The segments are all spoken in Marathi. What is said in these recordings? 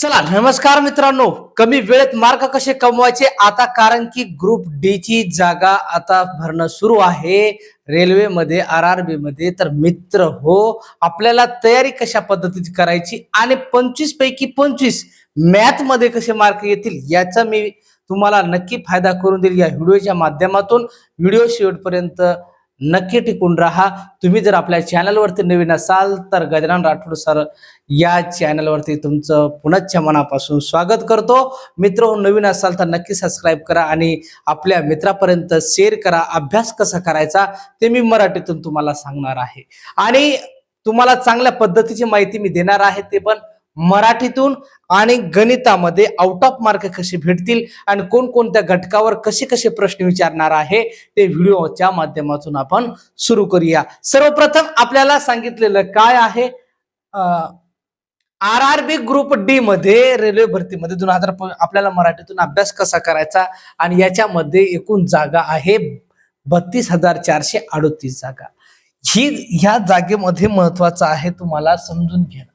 चला नमस्कार मित्रांनो. कमी वेळेत मार्क कसे कमवायचे? आता कारण की ग्रुप डी ची जागा आता भरणं सुरू आहे. रेल्वेमध्ये आर आर बी मध्ये. तर मित्र हो आपल्याला तयारी कशा पद्धतीची करायची? आणि पंचवीस पैकी पंचवीस मॅथमध्ये कसे मार्क येतील? याचा मी तुम्हाला नक्की फायदा करून देईल या व्हिडिओच्या माध्यमातून. व्हिडिओ शेवटपर्यंत नक्की टिकून राहा. तुम्ही जर आपल्या चॅनलवरती नवीन असाल तर गजानन राठोड सर या चॅनलवरती तुमचं पुनश्च मनापासून स्वागत करतो. मित्र हो, नवीन असाल तर नक्की सबस्क्राईब करा आणि आपल्या मित्रापर्यंत शेअर करा. अभ्यास कसा करायचा ते मी मराठीतून तुम्हाला सांगणार आहे. आणि तुम्हाला चांगल्या पद्धतीची माहिती मी देणार आहे ते पण मराठीतून आणि गणितामध्ये आउट ऑफ मार्क कसे भेटतील आणि कोणकोणत्या घटकावर कसे कसे प्रश्न विचारणार आहे ते व्हिडिओच्या माध्यमातून आपण सुरू करूया. सर्वप्रथम आपल्याला सांगितलेलं काय आहे? R R B group D मध्ये रेल्वे भरतीमध्ये दोन हजार आपल्याला मराठीतून अभ्यास कसा करायचा आणि याच्यामध्ये एकूण जागा आहे बत्तीस हजार चारशे अडोतीस जागा. ही ह्या जागेमध्ये महत्वाचं आहे तुम्हाला समजून घेणं.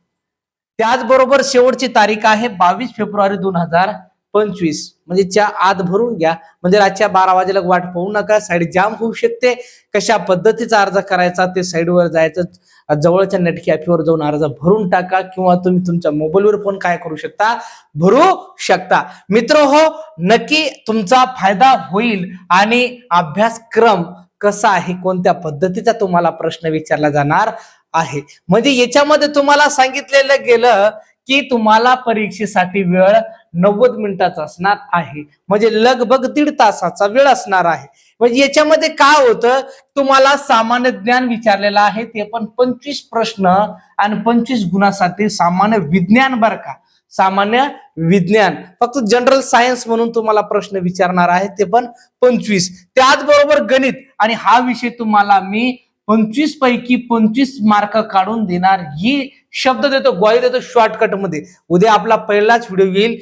त्याचबरोबर शेवटची तारीख आहे बावीस फेब्रुवारी दोन हजार पंचवीस. म्हणजे च्या आत भरून घ्या. म्हणजे रातच्या बारा वाजेला वाट पाहू नका. साईड जाम होऊ शकते. कशा पद्धतीचा अर्ज करायचा ते साईडवर जायचं. जवळच्या नटकी ॲपवर जाऊन अर्ज भरून टाका किंवा तुम्ही तुमच्या मोबाईलवर पण काय करू शकता? भरू शकता. मित्र हो नक्की तुमचा फायदा होईल आणि अभ्यासक्रम कसा आहे कोणत्या पद्धतीचा तुम्हाला प्रश्न विचारला जाणार आहे. म्हणजे याच्यामध्ये तुम्हाला सांगितलेलं गेलं की तुम्हाला परीक्षेसाठी वेळ नव्वद मिनिटाचा असणार आहे. म्हणजे लगभग दीड तासाचा वेळ असणार आहे. म्हणजे याच्यामध्ये काय होतं? तुम्हाला सामान्य ज्ञान विचारलेलं आहे ते पण पंचवीस प्रश्न आणि पंचवीस गुणासाठी सामान्य विज्ञान बर का. सामान्य विज्ञान. फक्त जनरल सायन्स म्हणून तुम्हाला प्रश्न विचारणार आहे ते पण पंचवीस. त्याचबरोबर गणित. आणि हा विषय तुम्हाला मी पंचवीस पैकी पंचवीस मार्क काढून देणार. ही शब्द देतो ग्वाही देतो शॉर्टकटमध्ये. उद्या आपला पहिलाच व्हिडिओ येईल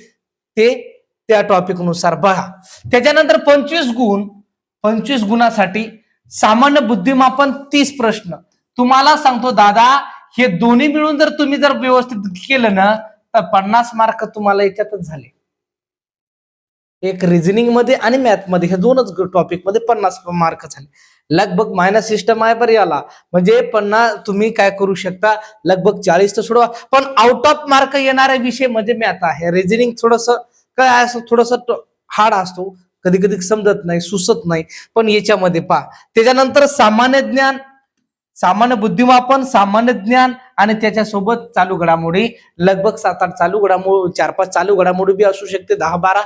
ते त्या टॉपिकनुसार बघा. त्याच्यानंतर पंचवीस गुण. पंचवीस गुणासाठी सामान्य बुद्धिमापन तीस प्रश्न. तुम्हाला सांगतो दादा हे दोन्ही मिळून जर तुम्ही जर व्यवस्थित केलं ना तर पन्नास मार्क तुम्हाला याच्यातच झाले. एक रिझनिंगमध्ये आणि मॅथमध्ये हे दोनच टॉपिकमध्ये पन्नास मार्क झाले. लगभग मायनस सिस्टम आहे पर याला. म्हणजे पन्नास तुम्ही काय करू शकता? लगभग चाळीस तर सोडवा. पण आउट ऑफ मार्क येणारे विषय म्हणजे मॅथ आहे रिझनिंग थोडस काय असं थोडस हार्ड असतो. कधी कधी समजत नाही सुचत नाही. पण याच्यामध्ये पहा. त्याच्यानंतर सामान्य ज्ञान सामान्य बुद्धिमापन सामान्य ज्ञान आणि त्याच्यासोबत चालू घडामोडी लगभग सात आठ चालू घडामोडी चार पाच चालू घडामोडी बी असू शकते. दहा बारा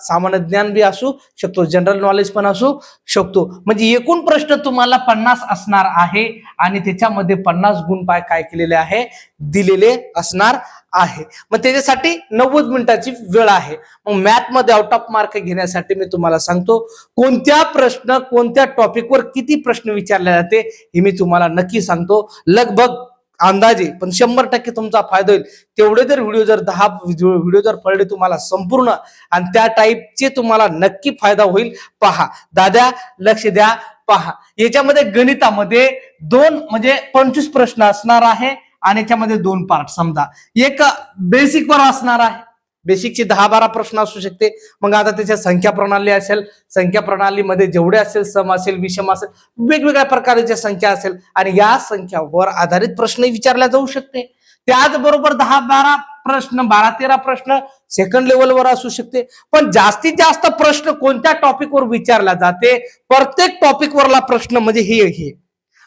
सामान्य ज्ञान बी असू शकतो. जनरल नॉलेज पण असू शकतो. म्हणजे एकूण प्रश्न तुम्हाला पन्नास असणार आहे आणि त्याच्यामध्ये पन्नास गुण पाय काय केलेले आहे? दिलेले असणार आहे. मग त्याच्यासाठी नव्वद मिनिटाची वेळ आहे. मग मॅथमध्ये आउट ऑफ मार्क घेण्यासाठी मी तुम्हाला सांगतो कोणत्या प्रश्न कोणत्या टॉपिकवर किती प्रश्न विचारले जाते हे मी तुम्हाला नक्की सांगतो. लगभग अंदाजे पण शंभर टक्के तुमचा फायदा होईल. तेवढे जर व्हिडिओ जर दहा व्हिडिओ जर पडले तुम्हाला संपूर्ण आणि त्या टाईपचे तुम्हाला नक्की फायदा होईल. पहा दादा लक्ष द्या. पहा याच्यामध्ये गणितामध्ये दोन म्हणजे पंचवीस प्रश्न असणार आहे आणि याच्यामध्ये दोन पार्ट समजा एक बेसिक वर असणार आहे. बेसिकची दहा बारा प्रश्न असू शकते. मग आता त्याच्या संख्या प्रणाली असेल संख्या प्रणालीमध्ये जेवढे असेल सम असेल विषम असेल वेगवेगळ्या प्रकारच्या संख्या असेल आणि या संख्यावर आधारित प्रश्न विचारला जाऊ शकते. त्याचबरोबर दहा बारा प्रश्न बारा तेरा प्रश्न सेकंड लेवलवर असू शकते. पण जास्तीत जास्त प्रश्न कोणत्या टॉपिकवर विचारला जाते? प्रत्येक टॉपिक वरला प्रश्न म्हणजे हे हे.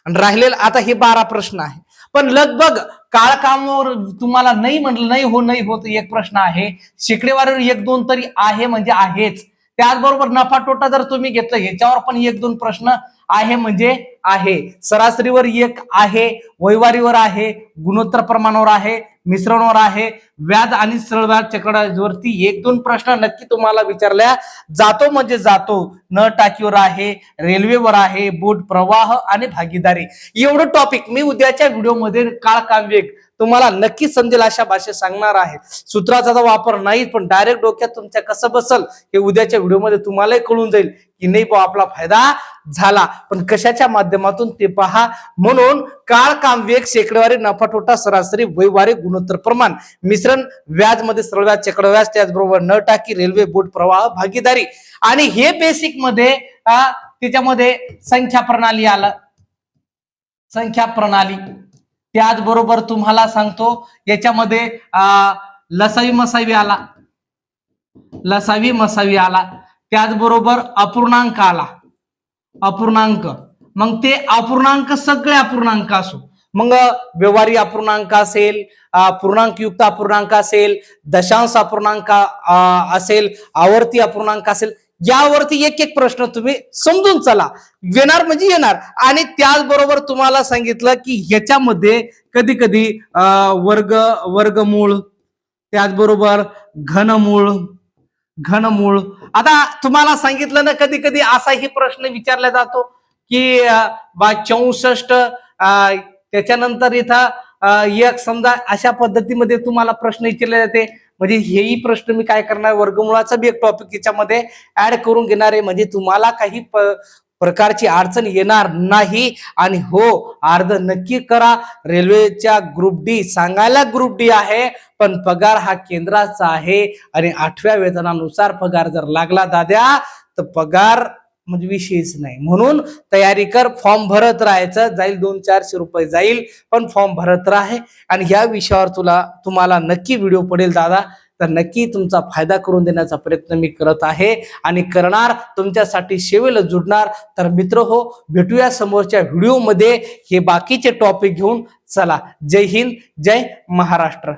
आणि राहिलेला आता हे बारा प्रश्न आहे. पण लगभग काळकामावर तुम्हाला नाही म्हटलं नाही हो नाही होत एक प्रश्न आहे. शेकडेवारीवर एक दोन तरी आहे म्हणजे आहेच. त्याचबरोबर नफा तोटा जर तुम्ही घेतलं ह्याच्यावर पण एक दोन प्रश्न आहे म्हणजे आहे. सरासरीवर एक आहे वैवारीवर आहे गुणोत्तर प्रमाणावर आहे मिश्रणावर आहे व्याज आणि सरळ व्याज चक्रवरती एक दोन प्रश्न नक्की तुम्हाला विचारल्या जातो म्हणजे जातो. न टाकीवर आहे रेल्वेवर आहे बोट प्रवाह आणि भागीदारी. एवढं टॉपिक मी उद्याच्या व्हिडिओमध्ये काळ काम वेग तुम्हाला नक्की समजेल अशा भाषेत सांगणार आहे. सूत्राचा तर वापर नाही पण डायरेक्ट डोक्यात तुमच्या कसं बसल हे उद्याच्या व्हिडिओमध्ये तुम्हालाही कळून जाईल की नाही बुवा आपला फायदा झाला. पण कशाच्या माध्यमातून ते पहा. म्हणून काळ काम वेग शेकडेवारी नफा तोटा सरासरी वैवारी गुणोत्तर प्रमाण. मिश्रण व्याजमध्ये सरळ व्याज चक्र व्याज त्याचबरोबर न टाकी रेल्वे बोट प्रवाह भागीदारी. आणि हे बेसिकमध्ये त्याच्यामध्ये संख्या प्रणाली आलं. संख्या प्रणाली. त्याचबरोबर तुम्हाला सांगतो याच्यामध्ये अं, लसावी मसावी आला. लसावी मसावी आला. त्याचबरोबर अपूर्णांक आला. अपूर्णांक. मग ते अपूर्णांक सगळे अपूर्णांक असो. मग व्यवहारी अपूर्णांक असेल पूर्णांकयुक्त अपूर्णांक असेल दशांश अपूर्णांक अं, असेल आवर्ती अपूर्णांक असेल यावरती एक एक प्रश्न तुम्ही समजून चला. येणार म्हणजे येणार. आणि त्याचबरोबर तुम्हाला सांगितलं की ह्याच्यामध्ये कधी कधी वर्ग वर्गमूळ त्याचबरोबर घनमूळ घनमूळ. आता तुम्हाला सांगितलं ना कधी कधी असाही प्रश्न विचारला जातो की बा चौसष्ट त्याच्यानंतर इथं एक समजा अशा पद्धतीमध्ये तुम्हाला प्रश्न विचारले जाते. म्हणजे हेही प्रश्न मी काय करणार? वर्गमुळाचा बी एक टॉपिक याच्यामध्ये ऍड करून घेणार आहे. म्हणजे तुम्हाला काही प- प्रकारची अडचण येणार नाही. आणि हो अर्ज नक्की करा. रेल्वेच्या ग्रुप डी सांगायला ग्रुप डी आहे पण पगार हा केंद्राचा आहे. आणि आठव्या वेतनानुसार पगार जर लागला दाद्या तर पगार म्हणजे विषयच नाही. म्हणून तयारी कर फॉर्म भरत राहायचं जाईल दोन चारशे रुपये जाईल पण फॉर्म भरत राहे. आणि ह्या विषयावर तुला तुम्हाला नक्की व्हिडिओ पडेल दादा. तर नक्की तुमचा फायदा करून देण्याचा प्रयत्न मी करत आहे. आणि करणार तुमच्यासाठी सेवेला जुडणार. तर मित्र हो भेटूया समोरच्या व्हिडिओमध्ये हे बाकीचे टॉपिक घेऊन चला. जय हिंद जय महाराष्ट्र.